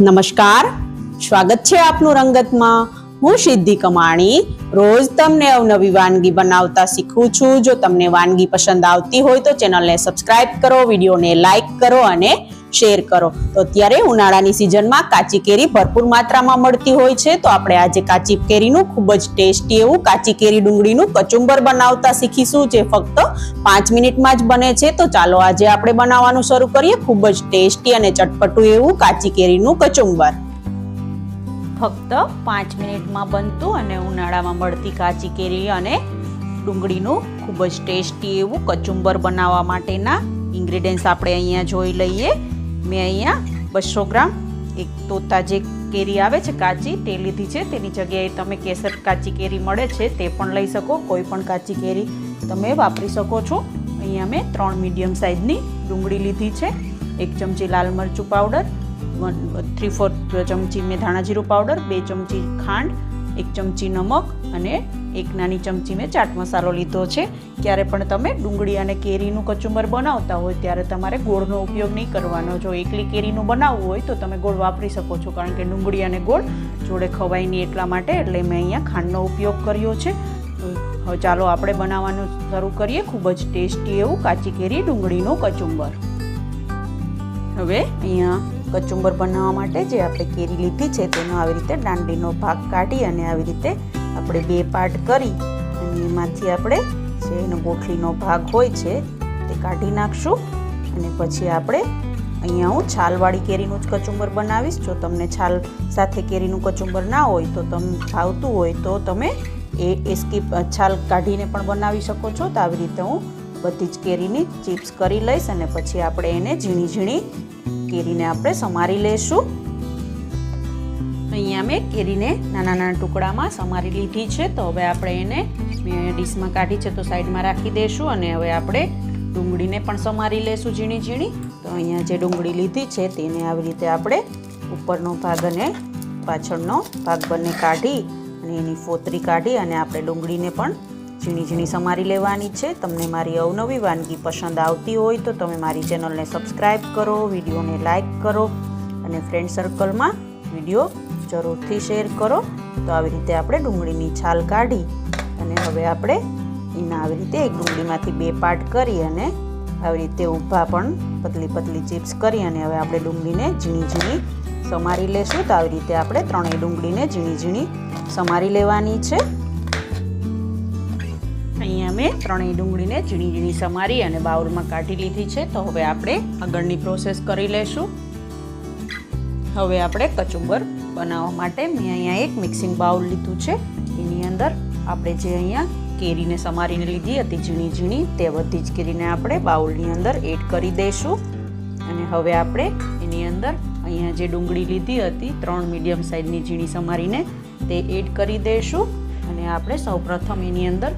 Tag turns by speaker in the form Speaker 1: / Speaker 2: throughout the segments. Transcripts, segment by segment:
Speaker 1: નમસ્કાર. સ્વાગત છે આપનું રંગતમાં. હું સિદ્ધિ કમાણી. રોજ તમને અવનવી વાનગી બનાવતા શીખું છું. જો તમને વાનગી પસંદ આવતી હોય તો ચેનલને સબસ્ક્રાઇબ કરો, વિડીયોને લાઇક કરો અને શેર કરો. તો અત્યારે ઉનાળાની સિઝનમાં કાચી કેરી ભરપૂર માત્રામાં મળતી હોય છે. તો આપણે આજે કાચી કેરીનું ખૂબ જ ટેસ્ટી એવું કાચી કેરી ડુંગળીનું કચુંબર બનાવતા શીખીશું, જે ફક્ત પાંચ મિનિટમાં જ બને છે. તો ચાલો આજે આપણે બનાવવાનું શરૂ કરીએ. ખૂબ જ ટેસ્ટી અને ચટપટું એવું કાચી કેરીનું કચુંબર. ફક્ત પાંચ મિનિટમાં બનતું અને ઉનાળામાં મળતી કાચી કેરી અને ડુંગળીનું ખૂબ જ ટેસ્ટી એવું કચુંબર બનાવવા માટેના ઇન્ગ્રીડિયન્ટ્સ આપણે અહીંયા જોઈ લઈએ. મેં અહીંયા બસો ગ્રામ એક તોતા જે કેરી આવે છે કાચી, તે લીધી છે. તેની જગ્યાએ તમે કેસર કાચી કેરી મળે છે તે પણ લઈ શકો. કોઈ પણ કાચી કેરી તમે વાપરી શકો છો. અહીંયા મેં ત્રણ મીડિયમ સાઇઝની ડુંગળી લીધી છે. એક ચમચી લાલ મરચું પાવડર, વન થ્રી ફોર્થ ચમચી મેં ધાણા જીરું પાવડર, બે ચમચી ખાંડ એક ચમચી નમક અને એક નાની ચમચી મેં ચાટ મસાલો લીધો છે. ક્યારે પણ તમે ડુંગળી અને કેરીનું કચુંબર બનાવતા હોય ત્યારે તમારે ગોળનો ઉપયોગ નહીં કરવાનો. જો એકલી કેરીનું બનાવવું હોય તો તમે ગોળ વાપરી શકો છો, કારણ કે ડુંગળી અને ગોળ જોડે ખવાય નહીં એટલા માટે, એટલે મેં અહીંયા ખાંડનો ઉપયોગ કર્યો છે. હવે ચાલો આપણે બનાવવાનું શરૂ કરીએ. ખૂબ જ ટેસ્ટી એવું કાચી કેરી ડુંગળીનું કચુંબર. હવે અહીંયા કચુંબર બનાવવા માટે જે આપણે કેરી લીધી છે તેનો આવી રીતે દાંડીનો ભાગ કાઢી અને આવી રીતે આપણે બે પાર્ટ કરી અને એમાંથી આપણે જે એનો ગોઠલીનો ભાગ હોય છે તે કાઢી નાખશું અને પછી આપણે અહીંયા હું છાલવાળી કેરીનું જ કચુંબર બનાવીશ. જો તમને છાલ સાથે કેરીનું કચુંબર ના હોય તો તમને ભાવતું હોય તો તમે એ સ્કીપ છાલ કાઢીને પણ બનાવી શકો છો. તો આવી રીતે હું બધી જ કેરીની ચિપ્સ કરી લઈશ અને પછી આપણે એને ઝીણી ઝીણી કેરીને આપણે સમારી લેશું અહીંયા મેં કેરીને નાના નાના ટુકડામાં સમારી લીધી છે, તો હવે આપણે એને મેં ડીશમાં કાઢી છે, તો સાઈડમાં રાખી દઈશું અને હવે આપણે ડુંગળીને પણ સમારી લેશું ઝીણી ઝીણી. તો અહીંયા જે ડુંગળી લીધી છે, તેને આવી રીતે આપણે ઉપરનો ભાગ અને પાછળનો ભાગ બંને કાઢી અને એની ફોતરી કાઢી અને આપણે ડુંગળીને પણ ઝીણી ઝીણી સમારી લેવાની છે. તમને મારી અવનવી વાનગી પસંદ આવતી હોય તો તમે મારી ચેનલને સબસ્ક્રાઈબ કરો, વિડીયોને લાઇક કરો અને ફ્રેન્ડ સર્કલમાં વીડિયો જરૂરથી શેર કરો. તો આવી રીતે આપણે ડુંગળીની છાલ કાઢી અને હવે આપણે એના આવી રીતે એક ડુંગળીમાંથી બે પાર્ટ કરી અને આવી રીતે ઊભા પણ પતલી પતલી ચિપ્સ કરી અને હવે આપણે ડુંગળીને ઝીણી ઝીણી સમારી લેશું. તો આવી રીતે આપણે ત્રણેય ડુંગળીને ઝીણી ઝીણી સમારી લેવાની છે. અહીંયા મેં ત્રણેય ડુંગળીને ઝીણી ઝીણી સમારી અને બાઉલમાં કાઢી લીધી છે. તો હવે આપણે આગળની પ્રોસેસ કરી લેશું. હવે આપણે કચુંબર બનાવવા માટે મેં અહીંયા એક મિક્સિંગ બાઉલ લીધું છે. એની અંદર આપણે જે અહીંયા કેરીને સમારીને લીધી હતી ઝીણી ઝીણી, તે બધી જ કેરીને આપણે બાઉલની અંદર એડ કરી દઈશું. અને હવે આપણે એની અંદર અહીંયા જે ડુંગળી લીધી હતી, ત્રણ મીડિયમ સાઇઝની ઝીણી સમારીને, તે એડ કરી દઈશું. અને આપણે સૌપ્રથમ એની અંદર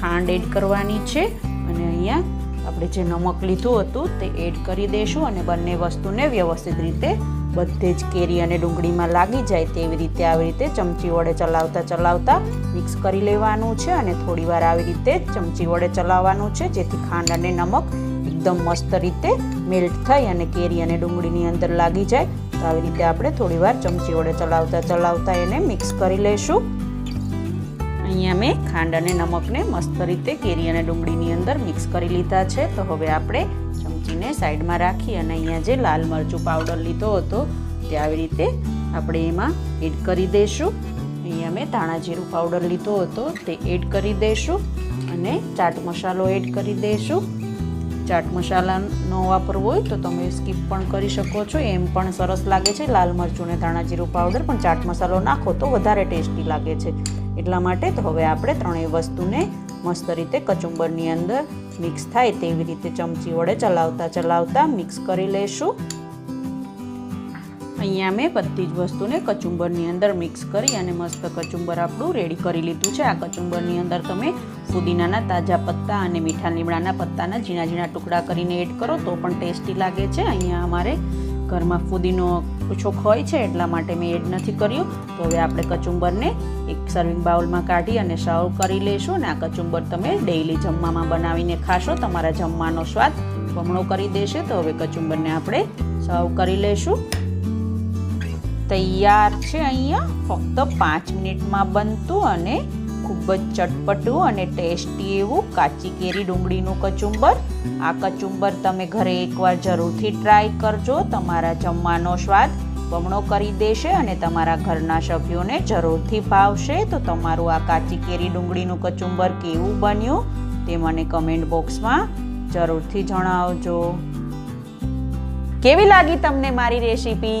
Speaker 1: ખાંડ એડ કરવાની છે. અને અહીંયા આપણે જે નમક લીધું હતું તે એડ કરી દઈશું અને બંને વસ્તુને વ્યવસ્થિત રીતે બધે જ કેરી અને ડુંગળીમાં લાગી જાય તેવી રીતે આવી રીતે ચમચી વડે ચલાવતા ચલાવતા મિક્સ કરી લેવાનું છે અને થોડી વાર આવી રીતે ચમચી વડે ચલાવવાનું છે જેથી ખાંડ અને નમક એકદમ મસ્ત રીતે મેલ્ટ થાય અને કેરી અને ડુંગળીની અંદર લાગી જાય. તો આવી રીતે આપણે થોડીવાર ચમચી વડે ચલાવતા ચલાવતા એને મિક્સ કરી લઈશું અહીંયા મેં ખાંડ અને નમકને મસ્ત રીતે કેરી અને ડુંગળીની અંદર મિક્સ કરી લીધા છે. તો હવે આપણે ચમચીને સાઈડમાં રાખી અને અહીંયા જે લાલ મરચું પાવડર લીધો હતો તે આવી રીતે આપણે એમાં એડ કરી દઈશું અહીંયા મેં ધાણા જીરું પાવડર લીધો હતો તે એડ કરી દઈશું અને ચાટ મસાલો એડ કરી દઈશું ચાટ મસાલાનો વાપરવો હોય તો તમે સ્કીપ પણ કરી શકો છો. એમ પણ સરસ લાગે છે. લાલ મરચું ધાણા જીરું પાવડર પણ ચાટ મસાલો નાખો તો વધારે ટેસ્ટી લાગે છે. એટલા માટે તો હવે આપણે ત્રણેય વસ્તુને મસ્ત રીતે કચુંબરની અંદર મિક્સ થાય તેવી રીતે ચમચી વડે ચલાવતા ચલાવતા મિક્સ કરી લઈશું અહીંયા મેં બધી જ વસ્તુને કચુંબરની અંદર મિક્સ કરી અને મસ્ત કચુંબર આપણું રેડી કરી લીધું છે. આ કચુંબરની અંદર તમે ફુદીનાના તાજા પત્તા અને મીઠા લીમડાના પત્તાના ઝીણા ઝીણા ટુકડા કરીને એડ કરો તો પણ ટેસ્ટી લાગે છે. અહીંયા અમારે ઘરમાં ફુદીનો ઓછો ખોય છે એટલા માટે મેં એડ નથી કર્યું. તો હવે આપણે કચુંબરને એક સર્વિંગ બાઉલમાં કાઢી અને સર્વ કરી લઈશું અને આ કચુંબર તમે ડેઈલી જમવામાં બનાવીને ખાશો. તમારા જમવાનો સ્વાદ બમણો કરી દેશે. તો હવે કચુંબરને આપણે સર્વ કરી લઈશું.
Speaker 2: તૈયાર છે અહીંયા. ફક્ત પાંચ મિનિટમાં બનતું અને ખૂબ જ ચટપટું અને ટેસ્ટી એવું કાચી કેરી ડુંગળીનું કચુંબર. આ કચુંબર તમે ઘરે એકવાર જરૂરથી ટ્રાય કરજો. તમારા જમવાનો સ્વાદ બમણો કરી દેશે અને તમારા ઘરના સભ્યોને જરૂરથી ભાવશે. તો તમારું આ કાચી કેરી ડુંગળીનું કચુંબર કેવું બન્યું તે મને કમેન્ટ બોક્સમાં જરૂરથી જણાવજો. કેવી લાગી તમને મારી રેસીપી?